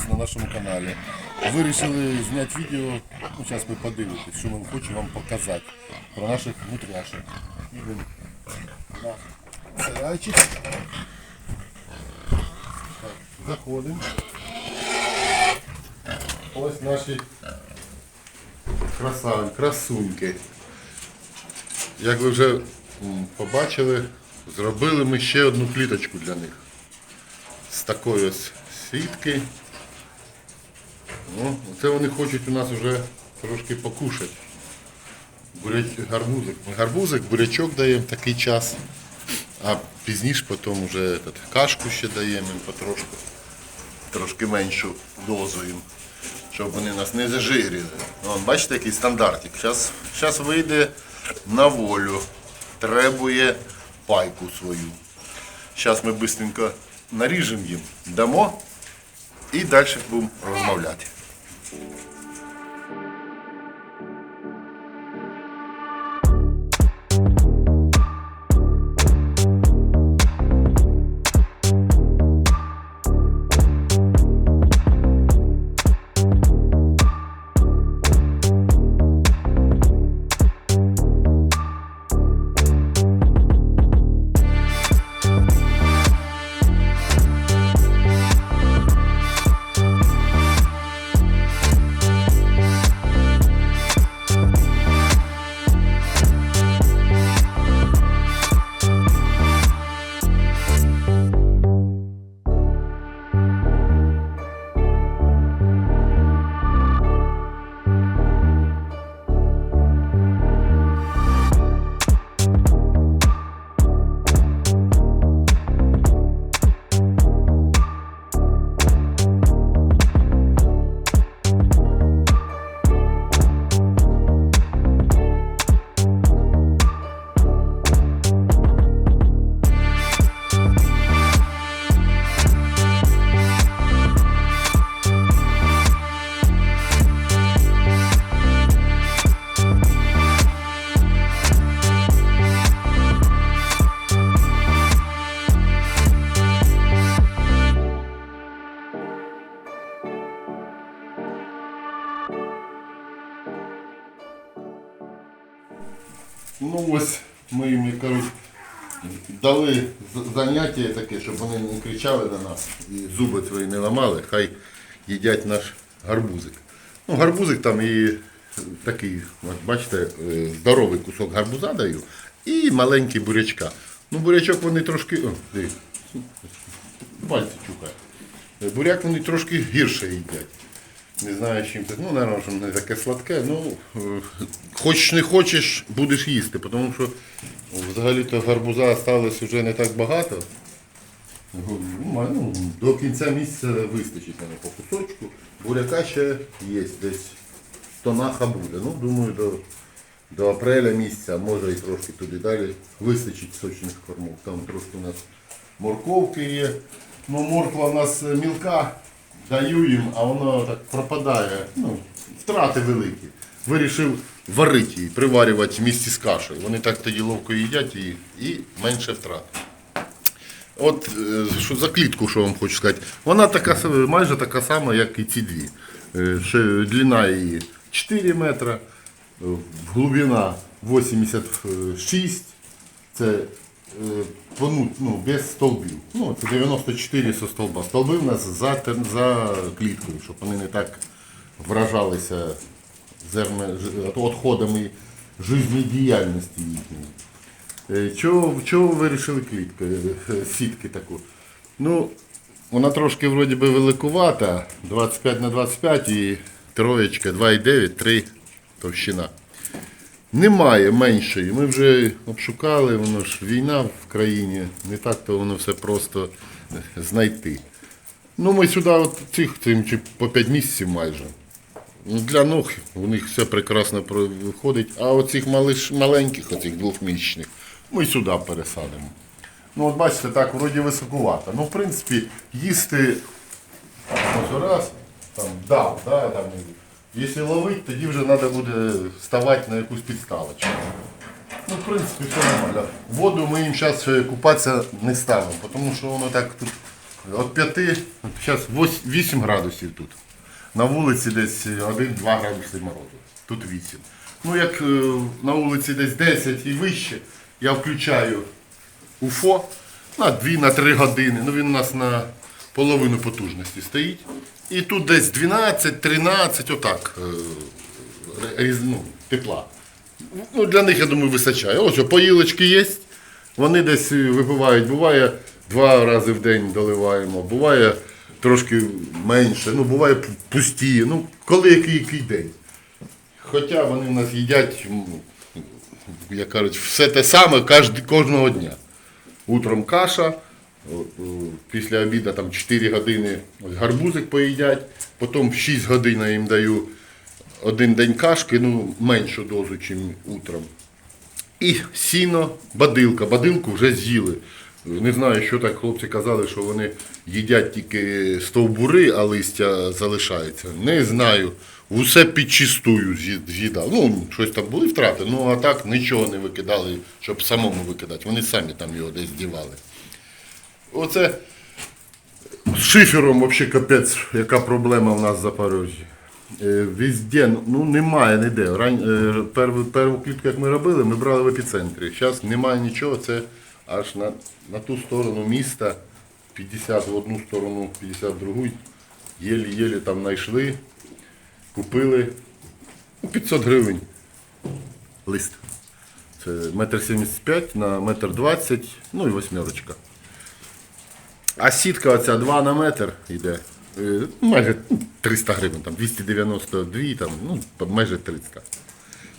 раз на нашому каналі. Вирішили зняти відео, ну зараз ви подивитесь, що ми хочемо вам показати про наших. Так, Заходимо. Ось наші красаві, красуньки. Як ви вже побачили, зробили ми ще одну кліточку для них. З такої ось сітки. Ну, це вони хочуть у нас вже трошки покушати. Буряч, гарбузик. Ми гарбузик, бурячок даємо такий час. А пізніше потім вже этот, кашку ще даємо їм потрошку. Трошки меншу дозу їм, щоб вони нас не зажирили. Вон, бачите, який стандартик. Зараз, зараз вийде на волю, требує пайку свою. Зараз ми швидко наріжемо їм, дамо і далі будемо розмовляти. Thank you. Ну ось ми їм кажуть, дали заняття таке, щоб вони не кричали на нас і зуби свої не ламали, хай їдять наш гарбузик. Ну, гарбузик там і такий, бачите, е, здоровий кусок гарбуза даю і маленький бурячка. Ну, бурячок вони трошки. О, дивись, пальці. Е, Буряк вони трошки гірше їдять. Не знаю, чим це. Ну, наверное, що не таке сладке. Ну, е, хочеш не хочеш, будеш їсти, тому що взагалі-то гарбуза залишилось вже не так багато. Ну, ну, до кінця місяця вистачить мене по кусочку. Буряка ще є десь тонаха буде. Ну, думаю, до, до апреля місяця, може і трошки туди далі, вистачить сочних кормов. Там трошки у нас морковки є. Ну, морква у нас е, мілка, даю їм, а воно так пропадає. Ну, втрати великі. Вирішив варити її, приварювати в місті з кашею. Вони так тоді ловко їдять і, і менше втрат. От е, що за клітку, що вам хочу сказати. Вона така майже така сама, як і ці дві. Е, Ще длина її 4 метри, е, глибина 86. Це е, понут, ну, без столбів. Ну, це 94 со столба. Столби в нас за, за кліткою, щоб вони не так вражалися відходами життєдіяльності їхньої. Е, Чого, чого ви вирішили клітку, е, сітки таку? Ну, вона трошки вроді би великувата, 25 на 25 і троєчка, 2,9, 3 товщина. Немає меншої. Ми вже обшукали, воно ж війна в країні, не так то воно все просто знайти. Ну, ми сюди от цих цим чи по 5 місяців майже. Для ног у них все прекрасно виходить, а оцих малиш, маленьких, оцих двохмісячних, ми сюди пересадимо. Ну, от бачите, так, вроді високувато. Ну, в принципі, їсти ось раз, там, дав, да, там, якщо ловити, тоді вже треба буде ставати на якусь підставочку. Ну, в принципі, все нормально. Воду ми їм зараз купатися не ставимо, тому що воно так тут От 5, зараз 8 градусів тут. На вулиці десь 1-2 градуси морозу. Тут 8. Ну як е, на вулиці десь 10 і вище, я включаю УФО на 2-3 години. Ну він у нас на половину потужності стоїть. І тут десь 12-13, отак. е, ну, тепла. Ну, для них, я думаю, вистачає. Ось поїлочки є. Вони десь е, випивають. Буває два рази в день доливаємо, буває трошки менше, ну буває пусті. Ну, коли який, який день. Хоча вони в нас їдять, як кажуть, все те саме кожного дня. Утром каша, після обіду там 4 години гарбузик поїдять, потім в 6 годин я їм даю один день кашки, ну меншу дозу, ніж утром. І сіно, бадилка. Бадилку вже з'їли. Не знаю, що так хлопці казали, що вони їдять тільки стовбури, а листя залишається. Не знаю. Усе підчистую з'ї- з'їдав. Ну, щось там були втрати, ну а так нічого не викидали, щоб самому викидати. Вони самі там його десь дівали. Оце з шифером взагалі капець, яка проблема в нас в Запоріжжі. Е, Везде, ну немає ніде. Рань, е, перву, перву клітку, як ми робили, ми брали в епіцентрі. Зараз немає нічого, це аж на, на ту сторону міста, 50 в одну сторону, 50 в другу. Єлі-єлі там знайшли, купили ну, 500 гривень лист. Це метр 75 на метр 20, ну і восьмерочка. А сітка оця 2 на метр йде. е, Майже ну, 300 гривень, там 292, там, ну, майже 300.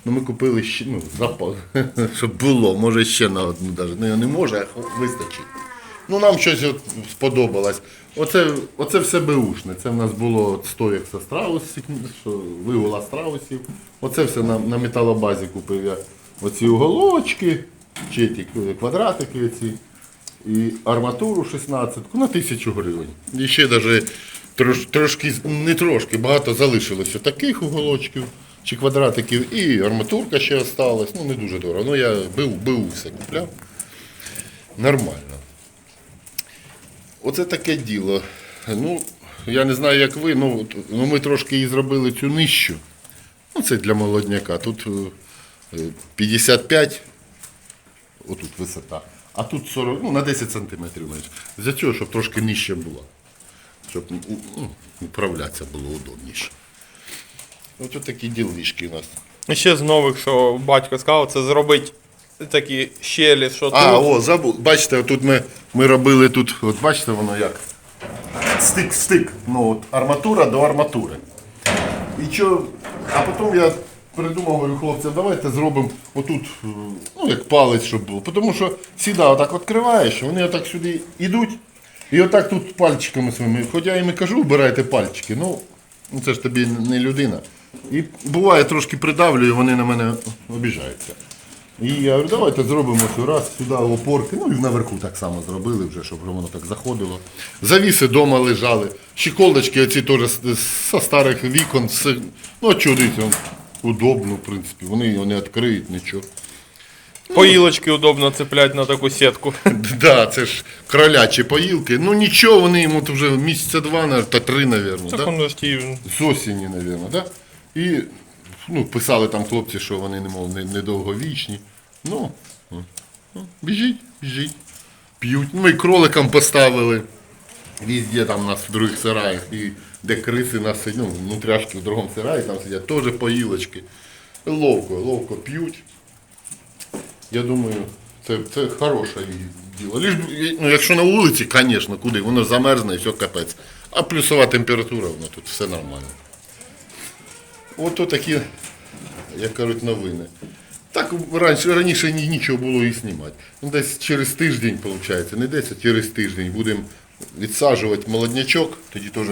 Ну ми купили ще, ну, запас, щоб було, може ще на одну навіть. Ну, не може, а вистачить. Ну нам щось от сподобалось. Оце, оце все беушне. Це в нас було от стоїк со страусів, вигула страусів. Оце все на, на металобазі купив я. Оці уголочки, чи ті квадратики ці. І арматуру 16 на тисячу гривень. І ще навіть трош, трошки, не трошки, багато залишилося таких уголочків чи квадратиків, і арматурка ще осталась. Ну не дуже дорого. Ну я бив, бив все купляв. Нормально. Оце таке діло. Ну, я не знаю, як ви, ну, ну ми трошки і зробили цю нижчу. Ну, це для молодняка. Тут е, 55 отут висота. А тут 40, ну, на 10 сантиметрів менше. За цього, щоб трошки нижче було. Щоб ну, управлятися було удобніше. Ось такі ділишки у нас. І ще з нових, що батько сказав, це зробити такі щелі, що А, тут. о, забув. Бачите, тут ми, ми робили тут, от бачите воно як? стик-стик. Ну, от, арматура до арматури. І що, а потім я придумав, говорю, хлопцям, давайте зробимо отут, е, ну, як палець, щоб було. Тому що сюди отак відкриваєш, вони отак сюди йдуть. І отак тут пальчиками своїми. Хоча я їм і кажу, вбирайте пальчики. Ну, ну, це ж тобі не людина. І буває трошки придавлюю, вони на мене обіжаються. І я говорю, давайте зробимо цю раз сюди опорки. Ну і наверху так само зробили вже, щоб воно так заходило. Завіси вдома лежали. Щеколдочки оці теж з- старих вікон. Все. Ну, чудиться, удобно, в принципі. Вони його не відкриють, нічого. Поїлочки удобно цеплять на таку сітку. Да, це ж кролячі поїлки. Ну нічого, вони йому вже місяця два, навіть, та три, мабуть. Так Да? воно ж ті- З осені, мабуть, да? І ну, писали там хлопці, що вони немов не, недовговічні. Ну, ну, ну, біжіть, біжіть. П'ють. Ну і кроликам поставили. Везде там у нас в других сараях. І де криси сидять, ну, внутряшки в другому сараї там сидять, теж поїлочки. Ловко, ловко п'ють. Я думаю, це, це хороше діло. Б- ну, якщо на вулиці, звісно, куди, воно замерзне і все капець. А плюсова температура, воно тут все нормально. От то такі, як кажуть, новини. Так раніше, раніше нічого було і знімати. Ну, десь через тиждень, виходить, не десь, а через тиждень будемо відсаджувати молоднячок, тоді теж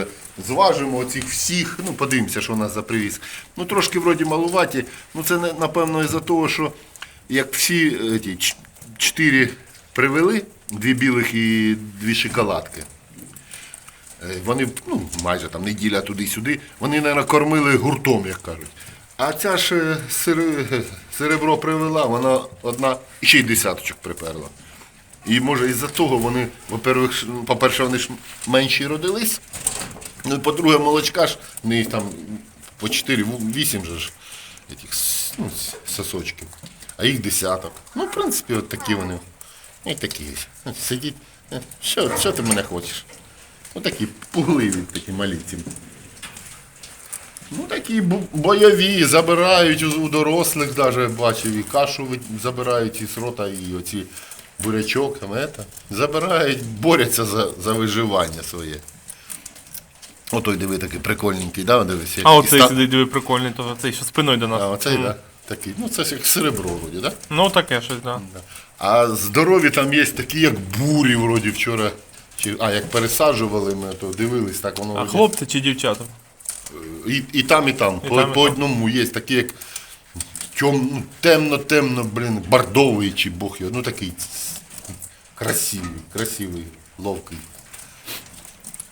зважимо оцих всіх, ну подивимося, що у нас за привіз. Ну трошки вроді малуваті, ну це напевно із-за того, що як всі е, ті, чотири привели, дві білих і дві шоколадки. Е, Вони ну, майже там неділя туди-сюди, вони, мабуть, кормили гуртом, як кажуть. А ця ж е, серебро привела, вона одна ще й десяточок приперла. І може із-за того вони, по-перше, вони ж менші родились. Ну, і по-друге, молочка ж, в них там по 4-8 же ж этих, ну, сосочків, а їх десяток. Ну, в принципі, от такі вони. Як такі. Сидіть. е, Що, що ти мене хочеш? Ну такі пугливі, такі малі ці. Ну такі бойові, забирають у дорослих даже бачив, і кашу забирають із рота, і оці бурячок, забирають, борються за, за виживання своє. Отой диви такий прикольненький, да, дивись. А оцей ста- диви, прикольний, то цей, що спиною до нас. А, оцей, да, такий. Ну це як серебро вроді, да? Ну таке щось, так. Да. А здорові там є такі, як бурі, вроді вчора. Чи, а, як пересаджували ми, то дивились, так воно. А вроді- хлопці чи дівчата? І, і там, і там. по, там, по одному є такі, як тьом, ну, темно-темно, блін, бордовий чи бог його. Ну такий красивий, красивий, ловкий.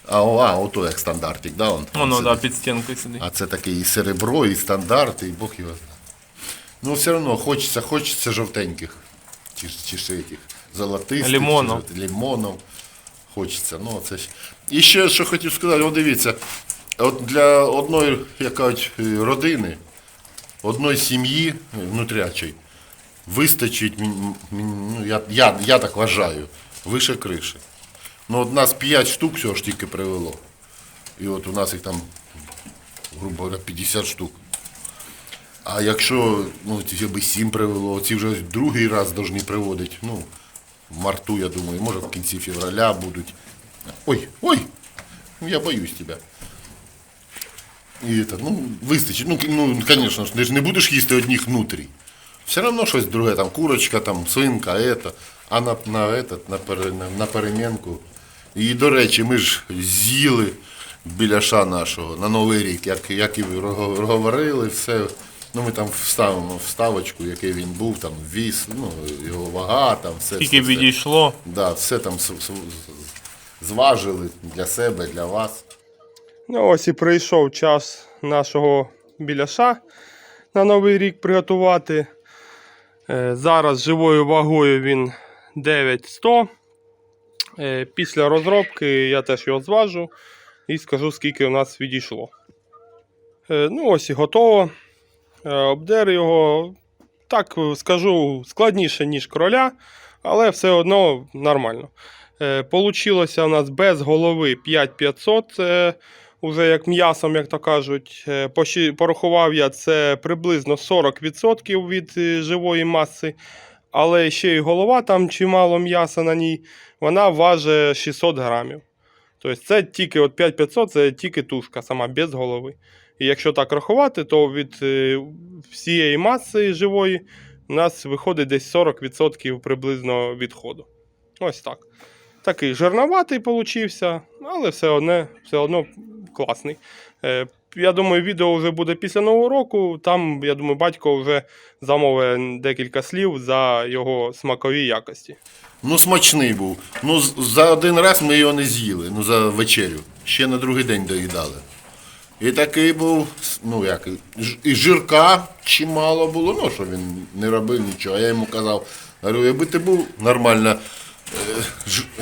А, о, а ото як стандартик, да? Он, Воно, да, під стінкою сидить. А це таке і серебро, і стандарт, і Бог його знає. Ну, все одно хочеться, хочеться жовтеньких. Чи, ж- чи ще яких золотистих, Лимонов. чи жовт- лимонов. Хочеться. Ну, це ж. І ще що хотів сказати, от дивіться, от для одної як кажуть, е, родини, одної сім'ї е, внутрячої, вистачить, мін- мін- ну, я, я, я так вважаю, вище криші. Ну, от нас 5 штук всього ж тільки привело. І от у нас їх там грубо говоря, 50 штук. А якщо ну, ці би 7 привело, ці вже другий раз повинні приводити. Ну, в марту, я думаю, може в кінці февраля будуть. Ой, ой! ну, Я боюсь тебе. І это, ну, вистачить. Ну, ну, звісно ж, ти ж не будеш їсти одних внутрі. Все одно щось друге, там курочка, там свинка, это, а на, на, этот, на, пере, на, на перемінку. І, до речі, ми ж з'їли біляша нашого на Новий рік, як, як і говорили, все. Ну, ми там вставимо вставочку, який він був, там віс, ну, його вага, там все. Тільки все, все. Да, все там зважили для себе, для вас. Ну, ось і прийшов час нашого біляша на Новий рік приготувати. Е, Зараз живою вагою він 9100. Е, Після розробки я теж його зважу і скажу, скільки у нас відійшло. Е, Ну, ось і готово. Е, Обдер його, так скажу, складніше, ніж кроля, але все одно нормально. Получилося у нас без голови 5500. Це уже як м'ясом, як то кажуть. Порахував я це приблизно 40% від живої маси. Але ще й голова, там чимало м'яса на ній, вона важить 600 грамів. Тобто це тільки от 5500, це тільки тушка сама без голови. І якщо так рахувати, то від е, всієї маси живої у нас виходить десь 40% приблизно відходу. Ось так. Такий жирноватий получився, але все одно, все одно класний. Я думаю, відео вже буде після Нового року. Там, я думаю, батько вже замовить декілька слів за його смакові якості. Ну, смачний був. Ну, за один раз ми його не з'їли, ну за вечерю. Ще на другий день доїдали. І такий був, ну як, і жирка чимало було, ну що він не робив нічого. Я йому казав, говорю, якби ти був нормальна е,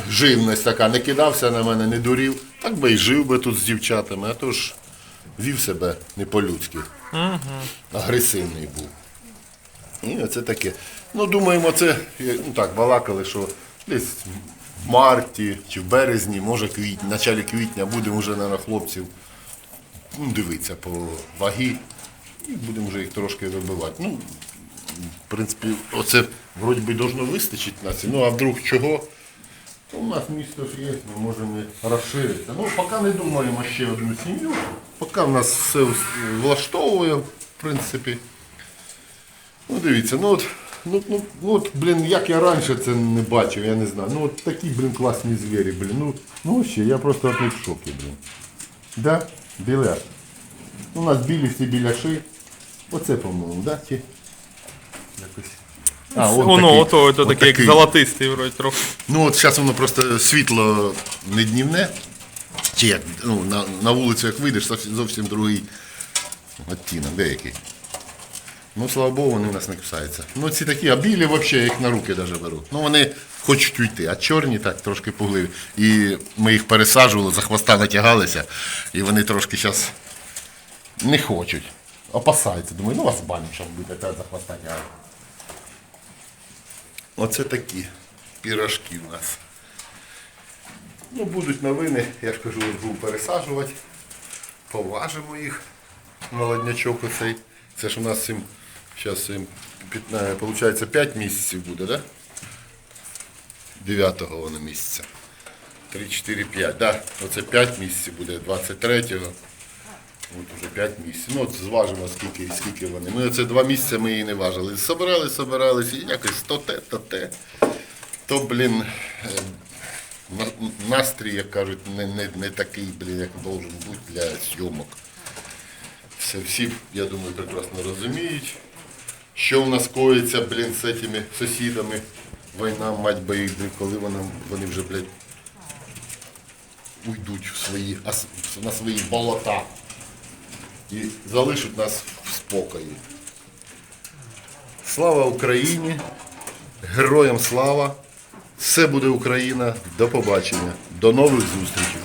живність така, не кидався на мене, не дурів, так би і жив би тут з дівчатами, а то ж вів себе не по-людськи. Агресивний був. І оце таке. Ну, думаємо, це е, ну, так, балакали, що десь в марті чи в березні, може квітні, в началі квітня будемо вже на хлопців ну, дивитися по вагі і будемо вже їх трошки вибивати. Ну, в принципі, оце вроді би должно вистачити нас. Ну, а вдруг чого? У нас місто ж є, ми можемо розширитися. Ну, поки не думаємо ще одну сім'ю, поки в нас все влаштовує, в принципі. Ну дивіться, ну от, ну, ну, ну от, блін, як я раніше це не бачив, я не знаю. Ну от такі, блін, класні звірі, блін. Ну, ну ще, я просто них в шокі, блін. Да? Біляш. У нас білі всі біляши. Оце, по-моєму, да? Чи? Якось. А, он Воно, такий, ото, ото от таке, як такий. золотистий, вроді трохи. Ну от зараз воно просто світло не днівне. Чи як, ну, на, на вулицю як вийдеш, зовсім, зовсім другий відтінок, деякий. Ну, слава Богу, вони в нас не кусаються. Ну, ці такі, а білі взагалі я їх на руки навіть беру. Ну, вони хочуть уйти, а чорні так трошки пугливі. І ми їх пересаджували, за хвоста натягалися, і вони трошки зараз не хочуть. Опасаються. Думаю, ну вас баню зараз буде та за хвоста тягати. Оце такі пірожки у нас. Ну, будуть новини, я ж кажу, буду пересаджувати. Поважимо їх. Молоднячок оцей. Це ж у нас цим, зараз цим, виходить, 5 місяців буде, да? 9 воно місяця. 3, 4, 5, да? Оце 5 місяців буде, 23-го. От уже 5 місяців. Ну, от зважимо, скільки, скільки вони. Ми оце 2 місяці ми її не важили. Собирали, собирались, і якось то те, то те. То, блін, е, настрій, як кажуть, не, не, не такий, блін, як должен бути для зйомок. Це всі, я думаю, прекрасно розуміють, що в нас коїться, блін, з цими сусідами. Війна, мать блін, коли вони, вони вже, блядь, уйдуть в свої, на свої болота і залишать нас в спокої. Слава Україні! Героям слава! Все буде Україна! До побачення! До нових зустрічей!